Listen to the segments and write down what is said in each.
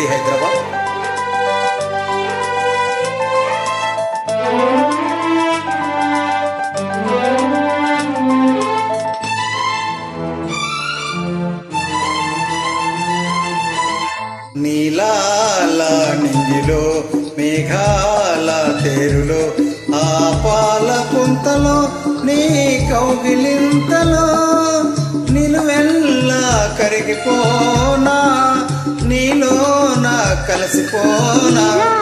గుడి హైదరాబాద్. నీలాల నింగిలో మేఘాల తేరులో ఆ పాల పుంతలో నీ కౌగిలింతలో నిలువెల్లా కరిగిపోనా? నీలో నా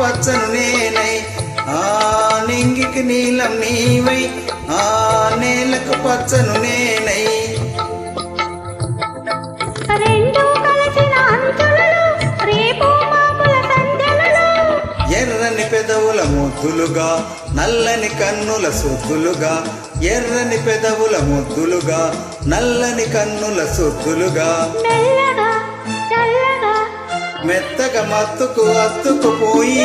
పచ్చను నేనై ఆ నింగికి నీలం నీవై ఆ నేలకు పచ్చను నేనై. ఎర్రని పెదవుల ముద్దులుగా నల్లని కన్నుల సొద్దులుగా ఎర్రని పెదవుల ముద్దులుగా నల్లని కన్నుల సొద్దులుగా. మెత్తగా మత్తుకు అత్తుకుపోయి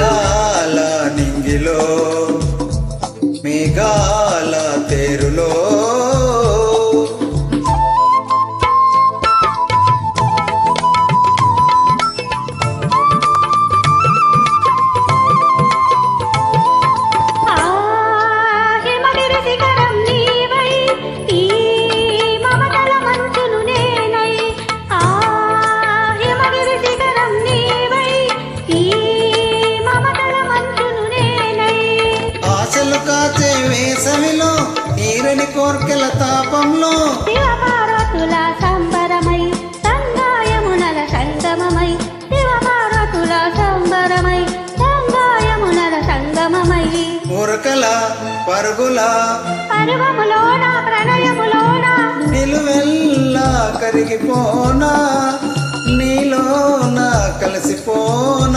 లాల నింగిలో మేఘాల ఆశలు కాచే వేసవిలో నీరని కోర్కెల తాపంలో. శివపార్వతుల సంబరమై సంగాయమునల సంగమమై శివపార్వతుల సంబరమై సంగాయమునల సంగమమై. ఉరకల పరుగుల. పర్వములోన ప్రణయములోన. నిలువెల్లా కరిగిపోనా నీలో నా కలిసిపోనా.